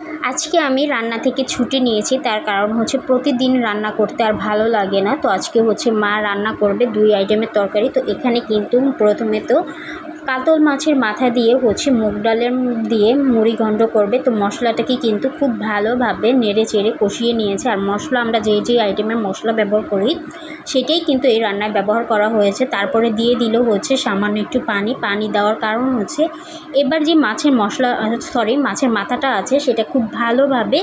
আজকে আমি রান্না থেকে ছুটি নিয়েছি, তার কারণ হচ্ছে প্রতিদিন রান্না করতে আর ভালো লাগে না। তো আজকে হচ্ছে মা রান্না করবে দুই আইটেমের তরকারি। তো এখানে কিন্তু প্রথমে তো কাতল মাছের মাথা দিয়ে হচ্ছে মুগ ডালের দিয়ে মুড়ি ঘণ্ট করবে। তো মশলাটাকে কিন্তু খুব ভালোভাবে নেড়ে চেড়ে কষিয়ে নিয়েছে। আর মশলা আমরা যে যে আইটেমের মশলা ব্যবহার করি, সেটাই কিন্তু এই রান্নায় ব্যবহার করা হয়েছে। তারপরে দিয়ে দিল হচ্ছে সামান্য একটু পানি। পানি দেওয়ার কারণ হচ্ছে এবার যে মাছের মশলা সরি মাছের মাথাটা আছে, সেটা খুব ভালোভাবে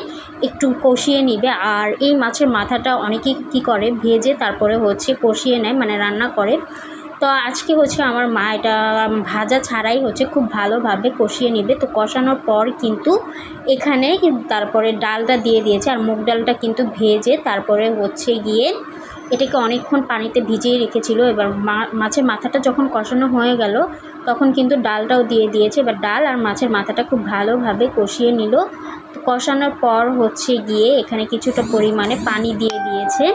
একটু কষিয়ে নিবে। আর এই মাছের মাথাটা অনেকেই কি করে, ভেজে তারপরে হচ্ছে কষিয়ে নেয় মানে রান্না করে। তো আজকে হচ্ছে আমার মা এটা ভাজা ছাড়াই হচ্ছে খুব ভালোভাবে কষিয়ে নেবে। তো কষানোর পর কিন্তু এখানে তারপরে ডালটা দিয়ে দিয়েছে আর মুগ ডালটা কিন্তু ভেজে তারপরে হচ্ছে গিয়ে এটাকে অনেকক্ষণ পানিতে ভিজিয়ে রেখেছিল। এবার মাছের মাথাটা যখন কষানো হয়ে গেল তখন কিন্তু ডালটাও দিয়ে দিয়েছে। এবার ডাল আর মাছের মাথাটা খুব ভালোভাবে কষিয়ে নিল। কষানোর পর হচ্ছে গিয়ে এখানে কিছুটা পরিমাণে পানি দিয়ে দিয়েছে।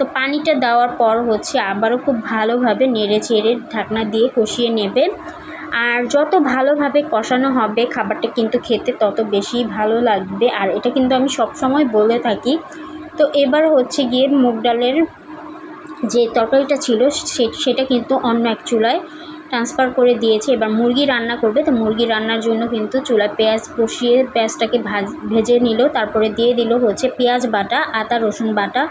তো পানিটা দেওয়ার পর হচ্ছে আবারও খুব ভালোভাবে নেড়ে চেড়ে ঢাকনা দিয়ে কষিয়ে নেবে আর যত ভালোভাবে কষানো হবে খাবারটা কিন্তু খেতে তত বেশি ভালো লাগবে। আর এটা কিন্তু আমি সব সময় বলে থাকি। তো এবার হচ্ছে গিয়ে মুগ ডালের যে তরকারিটা ছিল সেটা কিন্তু অন্য এক চুলায় ট্রান্সফার করে দিয়েছে, এবার মুরগি রান্না করবে, তো মুরগি রান্নার জন্য কিন্তু চুলায় পেঁয়াজ কষিয়ে পেঁয়াজটাকে ভাজ, ভেজে নিল, তারপরে দিয়ে দিল হচ্ছে পেঁয়াজ বাটা, আদা, রসুন বাটা,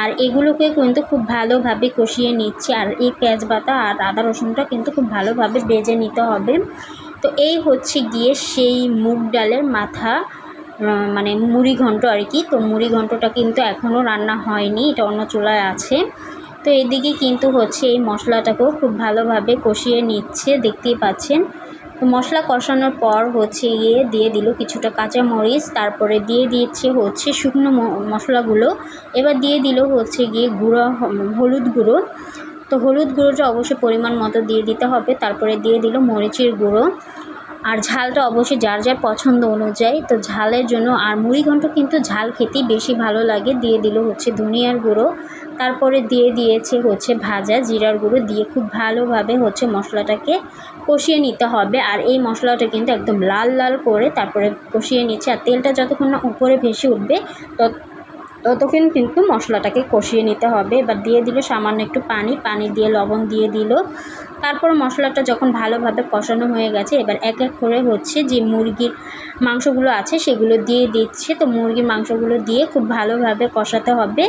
আর এগুলোকে কিন্তু খুব ভালোভাবে কষিয়ে নিচ্ছে, আর এই পেঁয়াজ বাটা আর আদা, রসুনটা কিন্তু খুব ভালোভাবে ভেজে নিতে হবে। তো এই হচ্ছে গিয়ে সেই মুগ ডালের মাথা মানে মুড়ি ঘন্ট আর কি, তো মুড়ি ঘন্টটা কিন্তু এখনও রান্না হয়নি, এটা অন্য চুলায় আছে। তো এদিকে কিন্তু হচ্ছে এই মশলাটাকেও খুব ভালোভাবে কষিয়ে নিচ্ছে, দেখতেই পাচ্ছেন। তো মশলা কষানোর পর হচ্ছে গিয়ে দিয়ে দিল কিছুটা কাঁচা মরিচ তারপরে দিয়ে দিচ্ছে হচ্ছে শুকনো মশলাগুলো। এবার দিয়ে দিল হচ্ছে গিয়ে গুঁড়ো, হলুদ গুঁড়ো। তো হলুদ গুঁড়োটা অবশ্যই পরিমাণ মতো দিয়ে দিতে হবে, তারপরে দিয়ে দিল মরিচের গুঁড়ো। আর ঝালটা অবশ্যই যার যার পছন্দ অনুযায়ী, তো ঝালের জন্য আর মুড়ি ঘন্ট কিন্তু ঝাল খেতেই বেশি ভালো লাগে। দিয়ে দিল হচ্ছে ধনিয়ার গুঁড়ো। তারপরে দিয়ে দিয়েছে হচ্ছে ভাজা, জিরার গুঁড়ো দিয়ে খুব ভালোভাবে হচ্ছে মশলাটাকে কষিয়ে নিতে হবে। আর এই মশলাটা কিন্তু একদম লাল লাল করে তারপরে কষিয়ে নিচ্ছে। আর তেলটা যতক্ষণ না উপরে ভেসে উঠবে, তত ততক্ষণ কিন্তু মশলাটাকে কষিয়ে নিতে হবে। এবার দিয়ে দিল সামান্য একটু পানি। পানি দিয়ে লবণ দিয়ে দিল। তারপর মশলাটা যখন ভালোভাবে কষানো হয়ে গেছে, এবার এক এক করে হচ্ছে যে মুরগির মাংসগুলো আছে সেগুলো দিয়ে দিচ্ছে। তো মুরগির মাংসগুলো দিয়ে খুব ভালোভাবে কষাতে হবে।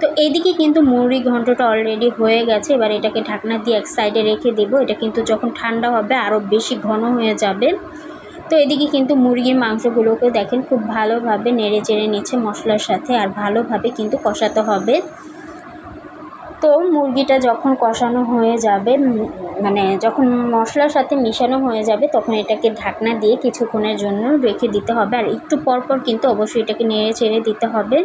তো এইদিকে কিন্তু মুরগি ঘন্টটা অলরেডি হয়ে গেছে। এবার এটাকে ঢাকনা দিয়ে এক সাইডে রেখে দেবো। এটা কিন্তু যখন ঠান্ডা হবে আরও বেশি ঘন হয়ে যাবে। তো এদিকে কিন্তু মুরগির মাংসগুলোকে দেখেন খুব ভালোভাবে নেড়ে চেড়ে নিচ্ছে মশলার সাথে আর ভালোভাবে কিন্তু কষাতে হবে। তো মুরগিটা যখন কষানো হয়ে যাবে মানে যখন মশলার সাথে মিশানো হয়ে যাবে তখন এটাকে ঢাকনা দিয়ে কিছুক্ষণের জন্য রেখে দিতে হবে। আর একটু পরপর কিন্তু অবশ্যই এটাকে নেড়ে চেড়ে দিতে হবে।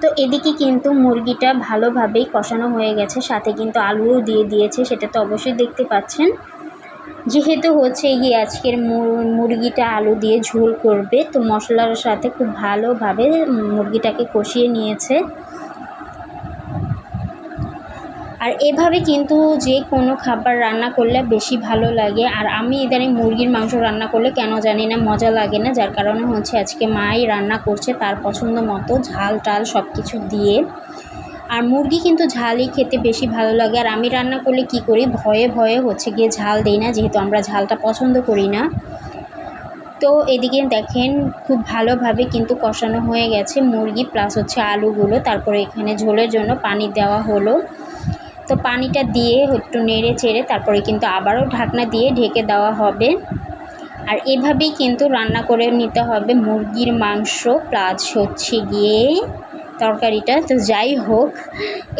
তো এদিকে কিন্তু মুরগিটা ভালোভাবেই কষানো হয়ে গেছে, সাথে কিন্তু আলুও দিয়ে দিয়েছে, সেটা তো অবশ্যই দেখতে পাচ্ছেন। যেহেতু হচ্ছে গিয়ে আজকের মুরগিটা আলু দিয়ে ঝোল করবে, তো মশলার সাথে খুব ভালোভাবে মুরগিটাকে কষিয়ে নিয়েছে। আর এভাবে কিন্তু যে কোনো খাবার রান্না করলে বেশি ভালো লাগে। আর আমি ইদানিং মুরগির মাংস রান্না করলে কেন জানি না মজা লাগে না, যার কারণে হচ্ছে আজকে মাই রান্না করছে তার পছন্দ মতো ঝাল টাল সব কিছু দিয়ে। আর মুরগি কিন্তু ঝালই খেতে বেশি ভালো লাগে। আর আমি রান্না করলে কি করি? ভয়ে ভয়ে হচ্ছে গিয়ে ঝাল দিই না, যেহেতু আমরা ঝালটা পছন্দ করি না। তো এদিকে দেখেন খুব ভালোভাবে কিন্তু কষানো হয়ে গেছে মুরগি প্লাস হচ্ছে আলুগুলো। তারপরে এখানে ঝোলের জন্য পানি দেওয়া হলো। তো পানিটা দিয়ে একটু নেড়ে চেড়ে তারপরে কিন্তু আবারও ঢাকনা দিয়ে ঢেকে দেওয়া হবে। আর এভাবেই কিন্তু রান্না করে নিতে হবে মুরগির মাংস প্লাস হচ্ছে গিয়ে তরকারিটা। তো যাই হোক,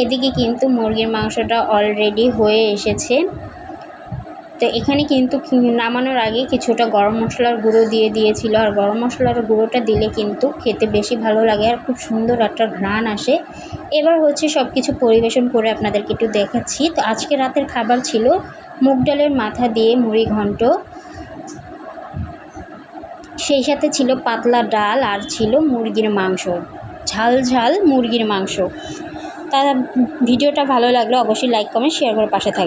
এদিকে কিন্তু মুরগির মাংসটা অলরেডি হয়ে এসেছে। তো এখানে কিন্তু নামানোর আগে কিছুটা গরম মশলার গুঁড়ো দিয়ে দিয়েছিল। আর গরম মশলার গুঁড়োটা দিলে কিন্তু খেতে বেশি ভালো লাগে আর খুব সুন্দর একটা ঘ্রাণ আসে। এবার হচ্ছে সব কিছু পরিবেশন করে আপনাদেরকে একটু দেখাচ্ছি। তো আজকে রাতের খাবার ছিল মুগ ডালের মাথা দিয়ে মুড়ি ঘন্ট। সেই সাথে ছিল পাতলা ডাল আর ছিল মুরগির মাংস। ঝাল ঝাল মুরগির মাংস। তা ভিডিওটা ভালো লাগলে অবশ্যই লাইক কমেন্ট শেয়ার করে পাশে থাকবে